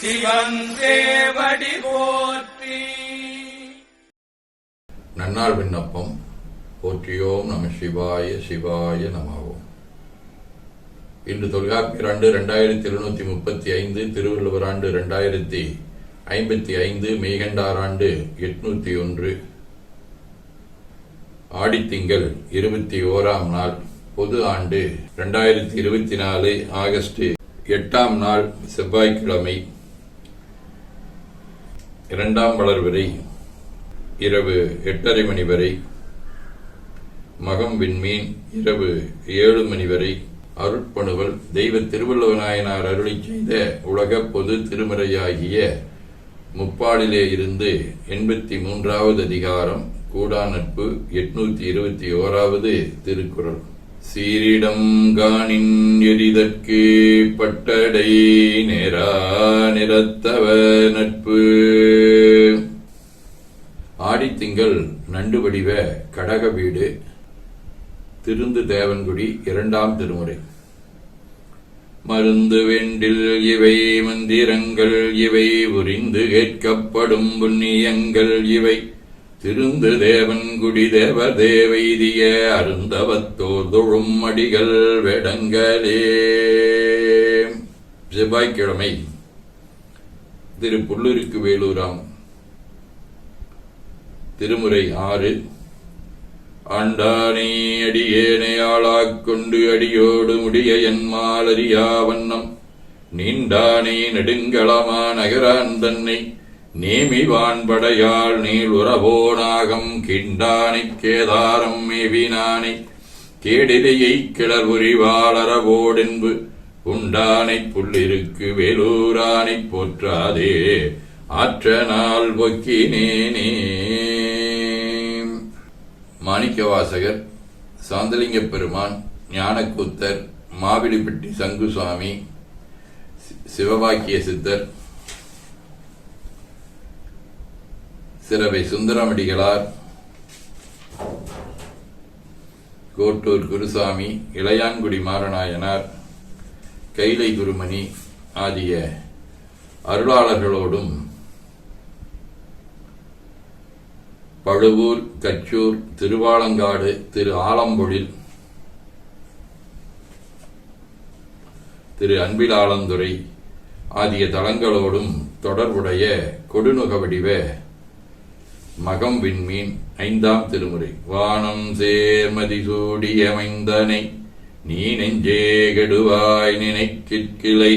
சிவன் போற்றி. நன்னாள் விண்ணப்பம். போற்றியோம் நம சிவாய சிவாய நமாவோம் இன்று தொல்காப்பியர் ஆண்டு ரெண்டாயிரத்தி இருநூத்தி முப்பத்தி ஐந்து திருவள்ளுவர் ஆண்டு ரெண்டாயிரத்தி ஐம்பத்தி ஐந்து மெய்கண்டார் ஆண்டு எட்நூத்தி ஒன்று. ஆடித்திங்கள் இருபத்தி ஓராம் நாள் பொது ஆண்டு ரெண்டாயிரத்தி இருபத்தி நாலு ஆகஸ்ட் எட்டாம் நாள் செவ்வாய்க்கிழமை. இரண்டாம் வளர்வரை இரவு எட்டரை மணி வரை மகம் விண்மீன் இரவு ஏழு மணி வரை அருட்பணுவல் தெய்வ திருவள்ளுவநாயனார் அருளி செய்த உலக பொது திருமறையாகிய முப்பாடிலே இருந்து எண்பத்தி மூன்றாவது அதிகாரம் கூடா நட்பு எட்நூத்தி இருபத்தி ஓராவது திருக்குறள். சீரிடம் காணின் எரிதற்கு பட்டடை நேரா நிறத்தவ நட்பு. ஆடித்திங்கள் நண்டு வடிவ கடக வீடு திருந்து தேவன்குடி இரண்டாம் திருமுறை. மருந்து வெண்டில் இவை மந்திரங்கள் இவை உரிந்து கேட்கப்படும் புண்ணியங்கள் இவை திருந்து தேவன்குடி தேவ தேவைதிய அருந்தவத்தோர் தொழும் அடிகள் வேடங்களே. செவ்வாய்க்கிழமை திரு புல்லுருக்கு வேலூராம் திருமுறை ஆறு. ஆண்டானே அடியேனை ஆளாக் கொண்டு அடியோடு முடிய என் அறியா வண்ணம். நீண்டானே நெடுங்களமா நகரான் தன்னை நேமி படையாள் நீள் உறவோனாகம் கிண்டானைக் கேதாரம் மேவினானை. கேடிலையை கிளர் உரிவாளரவோடென்பு உண்டானைப் புள்ளிருக்கு வேலூரானைப் போற்றாதே ஆற்ற நாள் பொக்கினேனே. மாணிக்கவாசகர் சாந்தலிங்க பெருமான் ஞானக்கூத்தர் மாவிலிப்பட்டி சங்குசுவாமி சி- சிவபாக்கிய சித்தர் சிறவை சுந்தரமடிகளார் கோட்டூர் குருசாமி இளையான்குடி மாரநாயனார் கைலை குருமணி ஆகிய அருளாளர்களோடும் பழுவூர் கச்சூர் திருவாலங்காடு திரு ஆலம்பொழில் திரு அன்பிலாளந்துறை ஆகிய தலங்களோடும் தொடர்புடைய கொடுநுக வடிவ மகம் விண்மீன் ஐந்தாம் திருமுறை. வானம் சேர்மதி சூடியமைந்தனை நீ நெஞ்சே கெடுவாய் நினைக்கிற்கிளை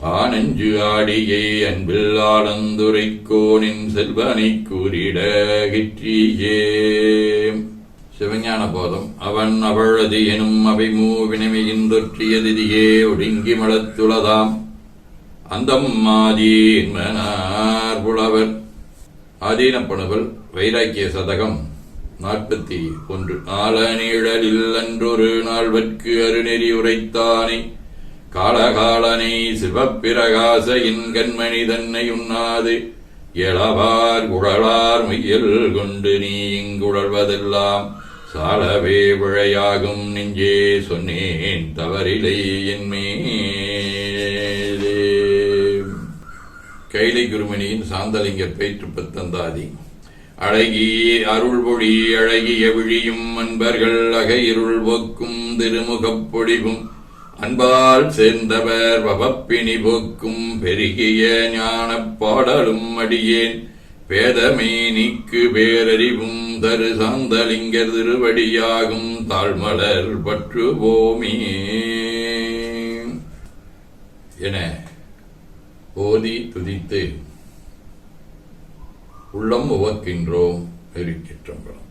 ஆனஞ்சு ஆடியை அன்பில் ஆனந்துரைக்கோனின் செல்வனை கூறிட கிற்றியே. சிவஞான போதம் அவன் அவளது எனும் அவை மூவினமையின்றொற்றியதிதியே ஒடுங்கி மலத்துளதாம் அந்தம் ஆதீன்மனார் புலவர். ஆதீனப்பணுவல் வைராக்கிய சதகம். நாற்பத்தி ஒன்று. ஆலநீழலில் அன்றொரு நாள்வற்கு அருநெறி உரைத்தானே. காலகாலனை சிவப்பிரகாச கண்மணி தன்னை உண்ணாது. எழவார் குழலார் மையல் கொண்டு நீ இங்குழல்வதெல்லாம் சாலவே விழையாகும் நெஞ்சே சொன்னேன் தவறிலை என்மே கைலை குருமணியின் சாந்தலிங்க பேற்று பத்தந்தாதி அழகி அருள்பொழி அழகிய விழியும் அன்பர்கள் அகையிருள் போக்கும் திருமுகப் பொழிவும். அன்பால் சேர்ந்தவர் வவப்பினி போக்கும் பெருகிய ஞானப் பாடலும் அடியேன். பேதமை நீக்கு பேரறிவும் தரு சாந்தலிங்கர் திருவடியாகும் தாழ்மலர் பற்றுவோமே. என ஓதி துதித்து உள்ளம் உவக்கின்றோம் பெருக்கிற்றம்பலம்